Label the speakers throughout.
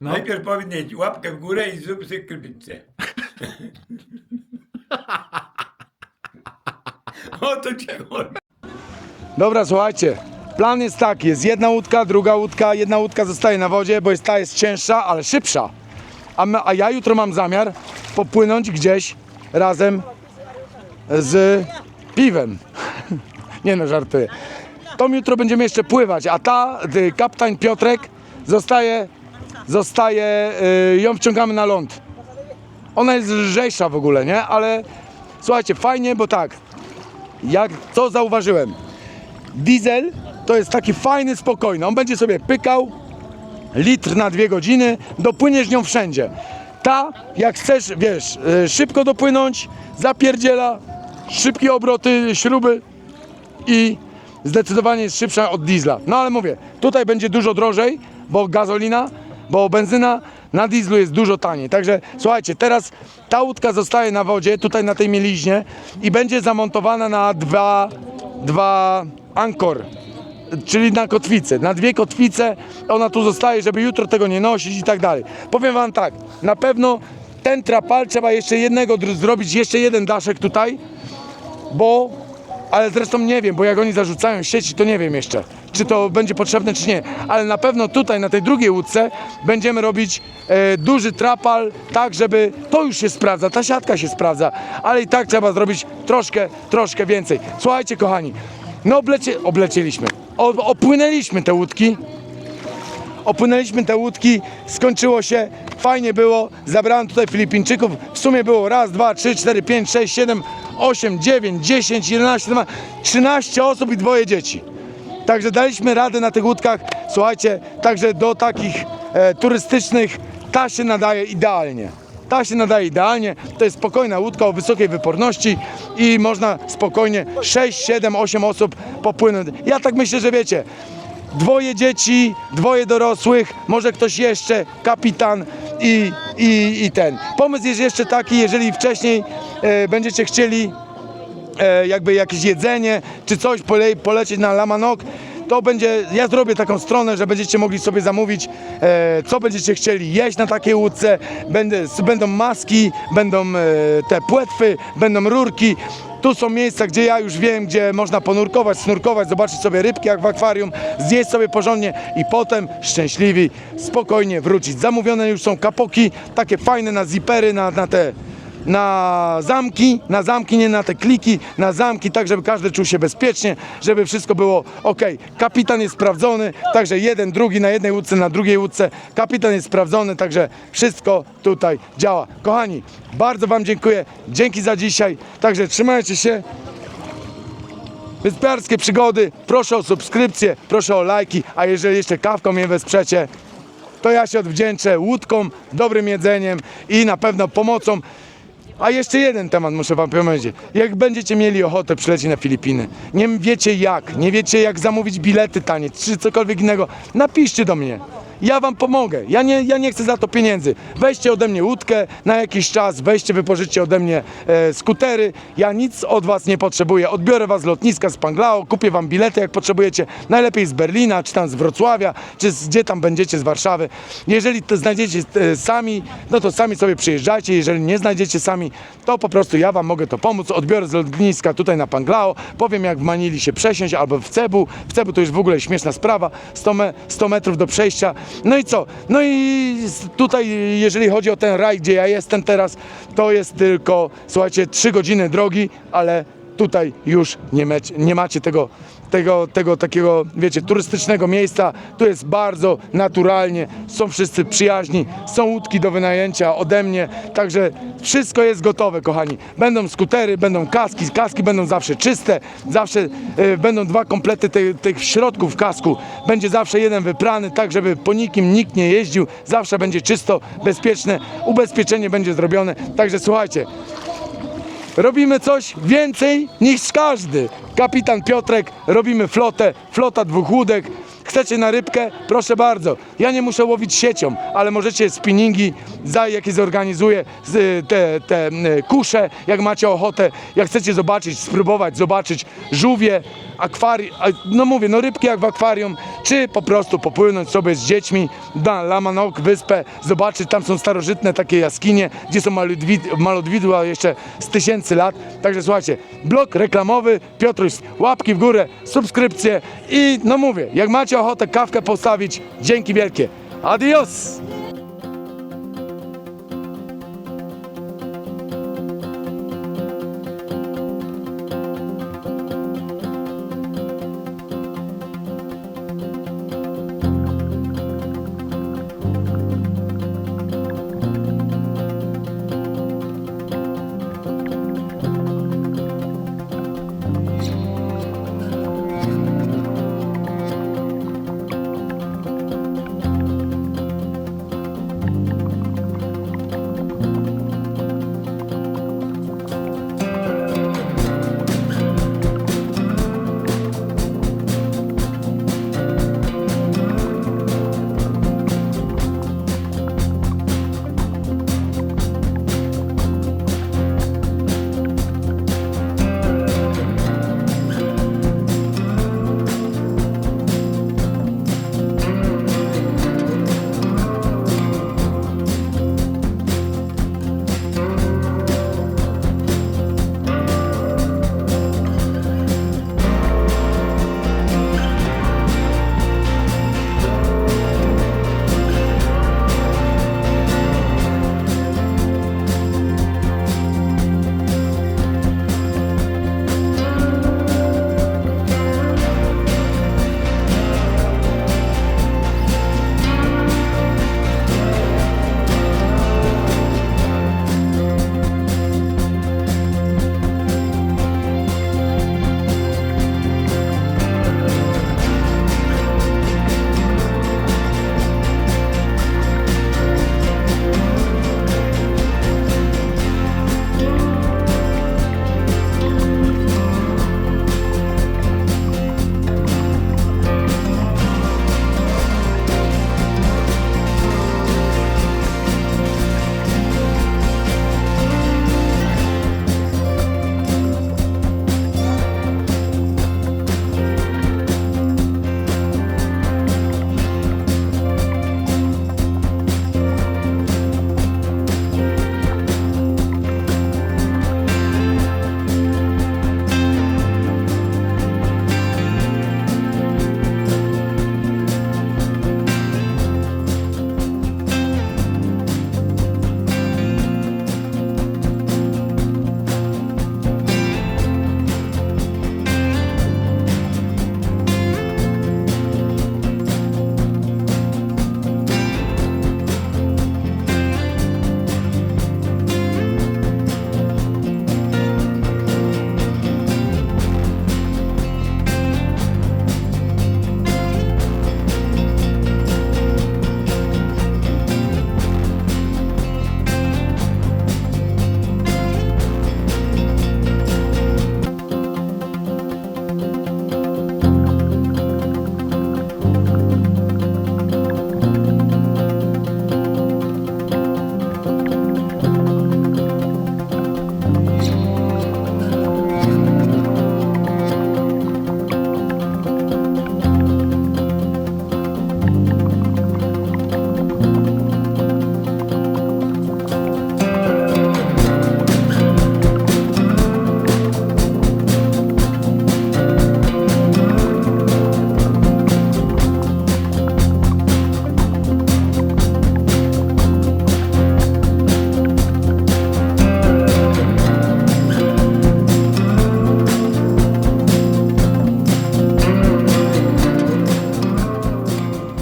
Speaker 1: No.
Speaker 2: Najpierw powinien łapkę w górę i zrób sobie krypicę. o to cię chodzi.
Speaker 1: Dobra, słuchajcie. Plan jest taki, jest jedna łódka, druga łódka, jedna łódka zostaje na wodzie, bo jest ta jest cięższa, ale szybsza. A, my, a ja jutro mam zamiar popłynąć gdzieś razem z piwem. Nie no, żartuję. To jutro będziemy jeszcze pływać, a ta, y, kapitan Piotrek zostaje, zostaje, y, ją wciągamy na ląd. Ona jest lżejsza w ogóle, nie? Ale słuchajcie, fajnie, bo tak, jak co zauważyłem, diesel to jest taki fajny, spokojny. On będzie sobie pykał litr na dwie godziny, dopłyniesz nią wszędzie. Ta, jak chcesz, wiesz, y, szybko dopłynąć, zapierdziela, szybkie obroty, śruby i zdecydowanie jest szybsza od diesla. No ale mówię, tutaj będzie dużo drożej, bo gazolina, bo benzyna na dieslu jest dużo taniej. Także słuchajcie, teraz ta łódka zostaje na wodzie, tutaj na tej mieliźnie i będzie zamontowana na dwa, dwa ankor, czyli na kotwice. Na dwie kotwice ona tu zostaje, żeby jutro tego nie nosić i tak dalej. Powiem wam tak, na pewno ten trapal trzeba jeszcze jednego zrobić, jeszcze jeden daszek tutaj, bo, ale zresztą nie wiem, bo jak oni zarzucają sieci, to nie wiem jeszcze, czy to będzie potrzebne, czy nie. Ale na pewno tutaj, na tej drugiej łódce, będziemy robić e, duży trapal, tak żeby, to już się sprawdza, ta siatka się sprawdza, ale i tak trzeba zrobić troszkę, troszkę więcej. Słuchajcie, kochani, no oblecie, oblecieliśmy, o, opłynęliśmy te łódki, opłynęliśmy te łódki, skończyło się, fajnie było, zabrałem tutaj Filipińczyków, w sumie było raz, dwa, trzy, cztery, pięć, sześć, siedem, osiem, dziewięć, dziesięć, jedenaście, dwa- trzynaście osób i dwoje dzieci. Także daliśmy radę na tych łódkach, słuchajcie, także do takich e, turystycznych ta się nadaje idealnie. Ta się nadaje idealnie, to jest spokojna łódka o wysokiej wyporności i można spokojnie 6, 7, 8 osób popłynąć. Ja tak myślę, że wiecie, dwoje dzieci, dwoje dorosłych, może ktoś jeszcze, kapitan i, i, i ten. Pomysł jest jeszcze taki, jeżeli wcześniej e, będziecie chcieli e, jakby jakieś jedzenie czy coś pole, polecieć na Lamanok, to będzie, ja zrobię taką stronę, że będziecie mogli sobie zamówić, e, co będziecie chcieli jeść na takiej łódce, Będę, będą maski, będą e, te płetwy, będą rurki. Tu są miejsca, gdzie ja już wiem, gdzie można ponurkować, snurkować, zobaczyć sobie rybki jak w akwarium, zjeść sobie porządnie i potem szczęśliwi, spokojnie wrócić. Zamówione już są kapoki, takie fajne na zipery, na, na te na zamki, na zamki, nie na te kliki, na zamki, tak żeby każdy czuł się bezpiecznie, żeby wszystko było ok. Kapitan jest sprawdzony, także jeden, drugi na jednej łódce, na drugiej łódce. Kapitan jest sprawdzony, także wszystko tutaj działa. Kochani, bardzo Wam dziękuję, dzięki za dzisiaj, także trzymajcie się. Wyspiarskie przygody, proszę o subskrypcję, proszę o lajki, a jeżeli jeszcze kawką mnie wesprzecie, to ja się odwdzięczę łódką, dobrym jedzeniem i na pewno pomocą. A jeszcze jeden temat muszę wam powiedzieć. Jak będziecie mieli ochotę przylecieć na Filipiny, nie wiecie jak, nie wiecie jak zamówić bilety tanie, czy cokolwiek innego, napiszcie do mnie. Ja wam pomogę. Ja nie, ja nie chcę za to pieniędzy. Weźcie ode mnie łódkę na jakiś czas, weźcie, wypożyczcie ode mnie e, skutery. Ja nic od was nie potrzebuję. Odbiorę was z lotniska z Panglao, kupię wam bilety jak potrzebujecie. Najlepiej z Berlina, czy tam z Wrocławia, czy z, gdzie tam będziecie z Warszawy. Jeżeli to znajdziecie e, sami, no to sami sobie przyjeżdżajcie. Jeżeli nie znajdziecie sami, to po prostu ja wam mogę to pomóc. Odbiorę z lotniska tutaj na Panglao, powiem jak w Manili się przesiąść albo w Cebu. W Cebu to już w ogóle śmieszna sprawa, 100, me, 100 metrów do przejścia. No i co? No i tutaj jeżeli chodzi o ten raj, gdzie ja jestem teraz, to jest tylko, słuchajcie, 3 godziny drogi, ale tutaj już nie, nie macie tego, tego, tego takiego, wiecie, turystycznego miejsca. Tu jest bardzo naturalnie, są wszyscy przyjaźni, są łódki do wynajęcia ode mnie, także wszystko jest gotowe, kochani. Będą skutery, będą kaski, kaski będą zawsze czyste, zawsze e, będą dwa komplety te, tych środków kasku. Będzie zawsze jeden wyprany, tak żeby po nikim nikt nie jeździł, zawsze będzie czysto, bezpieczne, ubezpieczenie będzie zrobione. Także słuchajcie, Robimy coś więcej niż każdy. Kapitan Piotrek, robimy flotę, flota dwóch łódek. Chcecie na rybkę? Proszę bardzo. Ja nie muszę łowić siecią, ale możecie spinningi, za jakie zorganizuję, z- te, te kusze, jak macie ochotę, jak chcecie zobaczyć, spróbować, zobaczyć żółwie, akwarium, no mówię, no rybki jak w akwarium, czy po prostu popłynąć sobie z dziećmi na Lamanok wyspę, zobaczyć, tam są starożytne takie jaskinie, gdzie są maludwidła jeszcze z tysięcy lat. Także słuchajcie, blok reklamowy, Piotruś, łapki w górę, subskrypcje i no mówię, jak macie ochotę kawkę postawić, dzięki wielkie. Adios!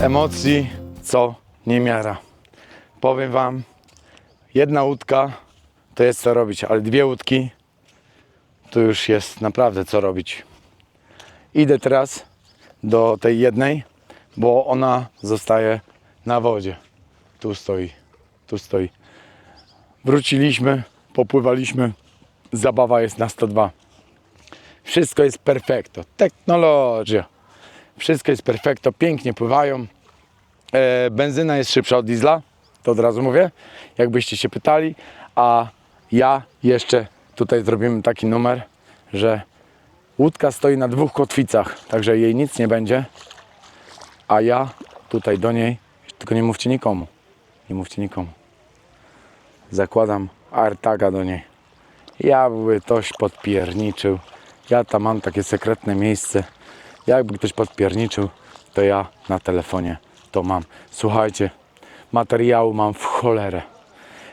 Speaker 1: Emocji co niemiara. Powiem wam, jedna łódka to jest co robić, ale dwie łódki to już jest naprawdę co robić. Idę teraz do tej jednej, bo ona zostaje na wodzie. Tu stoi, tu stoi. Wróciliśmy, popływaliśmy, zabawa jest na 102. Wszystko jest perfekto. Technologia. Wszystko jest perfekto, pięknie pływają. E, benzyna jest szybsza od diesla, to od razu mówię, jakbyście się pytali. A ja jeszcze tutaj zrobimy taki numer, że łódka stoi na dwóch kotwicach, także jej nic nie będzie. A ja tutaj do niej, tylko nie mówcie nikomu, nie mówcie nikomu. Zakładam AirTaga do niej. Ja by ktoś podpierniczył, ja tam mam takie sekretne miejsce. Jakby ktoś podpierniczył, to ja na telefonie to mam. Słuchajcie, materiału mam w cholerę.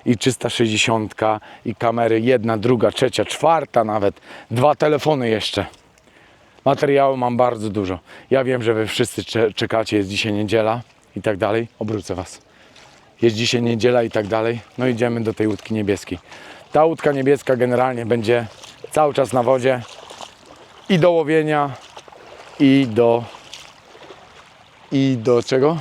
Speaker 1: I 360, i kamery jedna, druga, trzecia, czwarta nawet. Dwa telefony jeszcze. Materiału mam bardzo dużo. Ja wiem, że wy wszyscy cze- czekacie, jest dzisiaj niedziela i tak dalej. Obrócę was. Jest dzisiaj niedziela i tak dalej. No idziemy do tej łódki niebieskiej. Ta łódka niebieska generalnie będzie cały czas na wodzie i do łowienia, i do i do czego?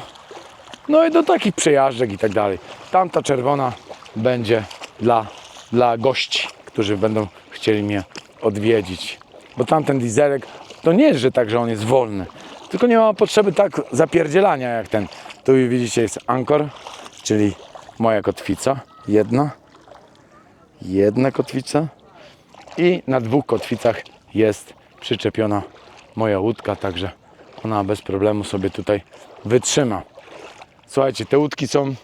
Speaker 1: No i do takich przejażdżek i tak dalej. Tamta czerwona będzie dla, dla gości, którzy będą chcieli mnie odwiedzić. Bo tamten dieselek to nie jest, że tak, że on jest wolny. Tylko nie ma potrzeby tak zapierdzielania jak ten. Tu widzicie jest ankor, czyli moja kotwica. Jedna. Jedna kotwica. I na dwóch kotwicach jest przyczepiona moja łódka, także ona bez problemu sobie tutaj wytrzyma. Słuchajcie, te łódki są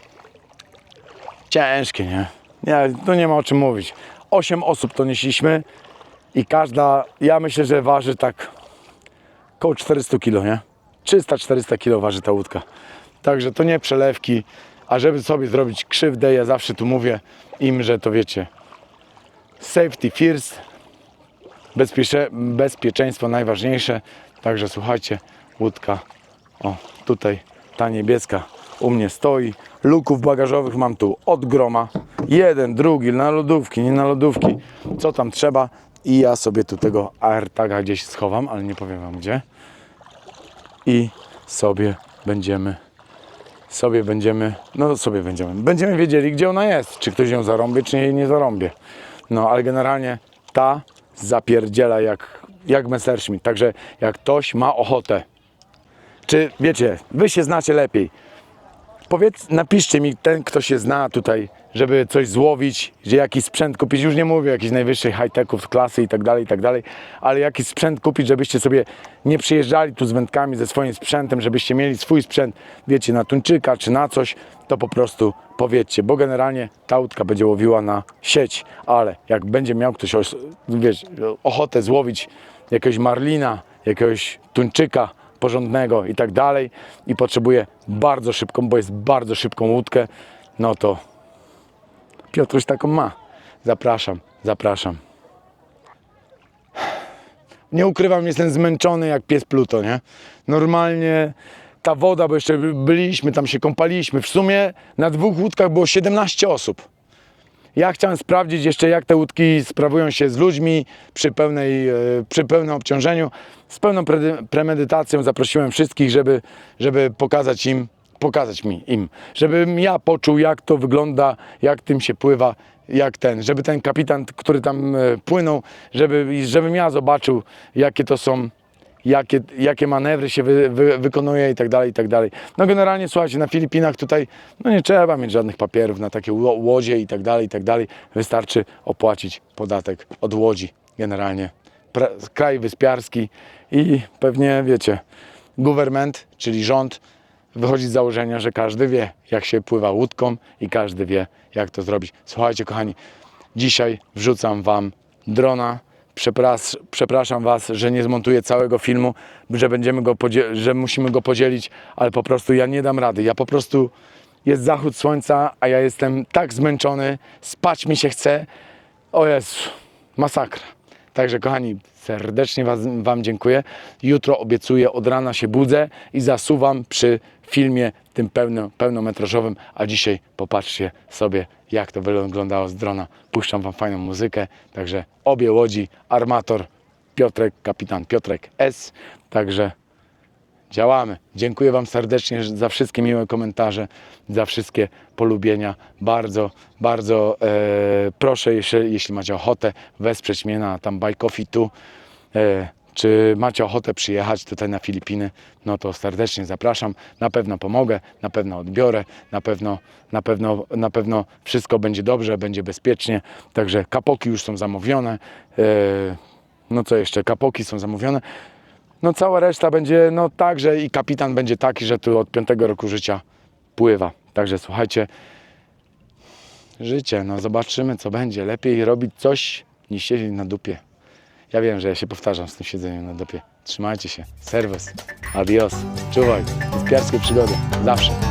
Speaker 1: ciężkie, nie? Nie, tu nie ma o czym mówić. Osiem osób to nieśliśmy i każda, ja myślę, że waży tak około 400 kg, nie? 300-400 kg waży ta łódka. Także to nie przelewki, a żeby sobie zrobić krzywdę, ja zawsze tu mówię im, że to wiecie, safety first, bezpiecze, bezpieczeństwo najważniejsze. Także słuchajcie, łódka, o tutaj ta niebieska u mnie stoi. Luków bagażowych mam tu od groma. Jeden, drugi, na lodówki, nie na lodówki. Co tam trzeba. I ja sobie tu tego AirTaga gdzieś schowam, ale nie powiem wam gdzie. I sobie będziemy sobie będziemy, no sobie będziemy, będziemy wiedzieli, gdzie ona jest, czy ktoś ją zarąbie, czy jej nie zarąbie. No, ale generalnie ta zapierdziela jak, jak Messerschmitt, także jak ktoś ma ochotę, czy wiecie, wy się znacie lepiej, powiedz, napiszcie mi, ten kto się zna tutaj, żeby coś złowić, że jakiś sprzęt kupić, już nie mówię jakichś najwyższych high-techów, klasy i tak dalej, i tak dalej, ale jakiś sprzęt kupić, żebyście sobie nie przyjeżdżali tu z wędkami ze swoim sprzętem, żebyście mieli swój sprzęt, wiecie, na tuńczyka czy na coś, to po prostu powiedzcie, bo generalnie ta łódka będzie łowiła na sieć, ale jak będzie miał ktoś, wiesz, ochotę złowić jakiegoś marlina, jakiegoś tuńczyka, porządnego i tak dalej i potrzebuje bardzo szybką, bo jest bardzo szybką łódkę, no to Piotruś taką ma. Zapraszam, zapraszam. Nie ukrywam, jestem zmęczony jak pies Pluto, nie? Normalnie ta woda, bo jeszcze byliśmy, tam się kąpaliśmy. W sumie na dwóch łódkach było 17 osób. Ja chciałem sprawdzić jeszcze, jak te łódki sprawują się z ludźmi przy, pełnej, e, przy pełnym obciążeniu. Z pełną pre- premedytacją zaprosiłem wszystkich, żeby, żeby pokazać im, pokazać mi im, żebym ja poczuł, jak to wygląda, jak tym się pływa, jak ten, żeby ten kapitan, który tam e, płynął, żeby, żebym ja zobaczył, jakie to są jakie, jakie manewry się wy, wy, wykonuje i tak dalej, i tak dalej. No generalnie słuchajcie, na Filipinach tutaj no nie trzeba mieć żadnych papierów na takie ło- łodzie i tak dalej, i tak dalej. Wystarczy opłacić podatek od łodzi generalnie. Pra- kraj wyspiarski i pewnie wiecie, government, czyli rząd wychodzi z założenia, że każdy wie, jak się pływa łódką i każdy wie, jak to zrobić. Słuchajcie, kochani, dzisiaj wrzucam Wam drona. Przepras, przepraszam Was, że nie zmontuję całego filmu, że, będziemy go że musimy go podzielić, ale po prostu ja nie dam rady. Ja po prostu jest zachód słońca, a ja jestem tak zmęczony, spać mi się chce. O Jezu, masakra. Także kochani, serdecznie was, Wam dziękuję. Jutro obiecuję, od rana się budzę i zasuwam przy filmie tym pełno, pełnometrażowym, a dzisiaj popatrzcie sobie, jak to wyglądało z drona. Puszczam Wam fajną muzykę, także obie łodzi, armator Piotrek, kapitan Piotrek S, także działamy. Dziękuję Wam serdecznie za wszystkie miłe komentarze, za wszystkie polubienia. Bardzo, bardzo e, proszę, jeśli, jeśli macie ochotę, wesprzeć mnie na tam Buy Coffee tu. E, czy macie ochotę przyjechać tutaj na Filipiny, no to serdecznie zapraszam. Na pewno pomogę, na pewno odbiorę, na pewno, na pewno, na pewno wszystko będzie dobrze, będzie bezpiecznie. Także kapoki już są zamówione. E, no co jeszcze? Kapoki są zamówione. No cała reszta będzie no tak, że i kapitan będzie taki, że tu od piątego roku życia pływa. Także słuchajcie, życie, no zobaczymy co będzie. Lepiej robić coś niż siedzieć na dupie. Ja wiem, że ja się powtarzam z tym siedzeniem na dupie. Trzymajcie się. Serwis. Adios. Czuwaj. Piarskie przygody. Zawsze.